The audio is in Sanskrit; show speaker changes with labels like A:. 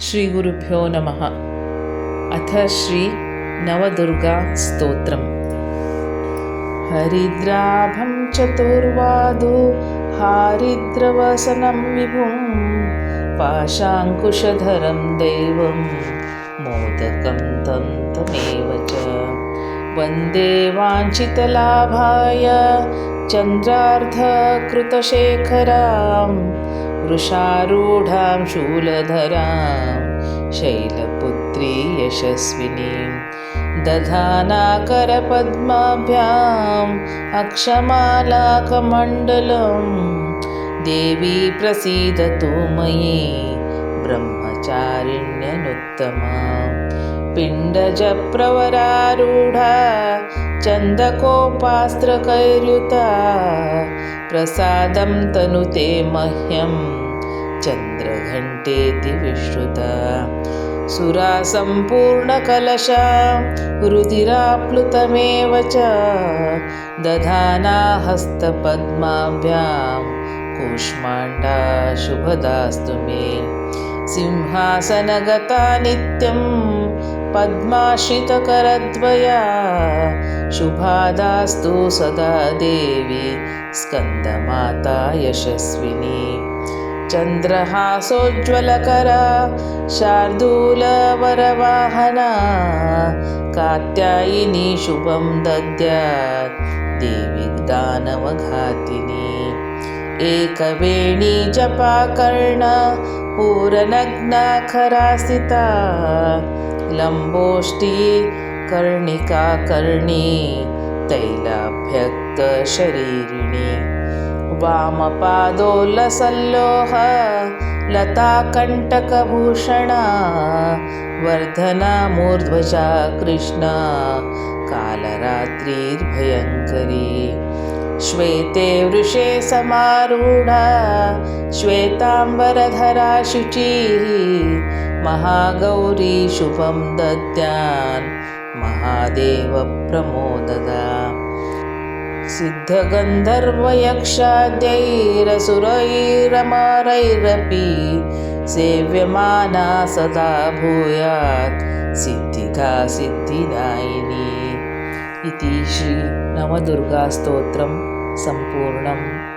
A: श्रीगुरुभ्यो नमः। अथ श्री नवदुर्गास्तोत्रम् हरिद्राभं चतुर्वादो हारिद्रवसनं विभुं पाशाङ्कुशधरं दैवं मोदकं तं तमेव च। वन्दे वाञ्छितलाभाय चन्द्रार्धकृतशेखरां वृषारूढां शूलधरां शैलपुत्री यशस्विनीं दधानाकरपद्माभ्याम् अक्षमालाकमण्डलं देवी प्रसीदतु मयि ब्रह्मचारिण्यनुत्तमा पिण्डजप्रवरारूढा चन्दकोपास्त्रकैर्युता प्रसादं तनुते मह्यं चन्द्रघण्टेति विश्रुता। सुरासम्पूर्णकलशा रुधिराप्लुतमेव च दधाना हस्तपद्माभ्यां कूष्माण्डा शुभदास्तु मे। सिंहासनगता नित्यं पद्माश्रितकरद्वया शुभादास्तु सदा देवी स्कन्दमाता यशस्विनी। चन्द्रहासोज्ज्वलकरा शार्दूलवरवाहना कात्यायिनी शुभं दद्यात् देवी दानवघातिनी। एकवेणी जपाकर्ण पूरनग्नाखरास्थिता लम्बोष्ठी कर्णिकाकर्णी तैलाभ्यक्तशरीरिणी। वामपादोल्लसल्लोह लताकण्टकभूषणा वर्धना मूर्ध्वजा कृष्णा कालरात्रिर्भयङ्करी। श्वेते वृषे समारूढा श्वेताम्बरधरा शुचिः महागौरी शुभं दद्यान् महादेवप्रमोददा। सिद्धगन्धर्वयक्षाद्यैरसुरैरमारैरपि सेव्यमाना सदा भूयात्। सिद्धिदा सिद्धिदायिनी। इति श्रीनवदुर्गास्तोत्रं सम्पूर्णम्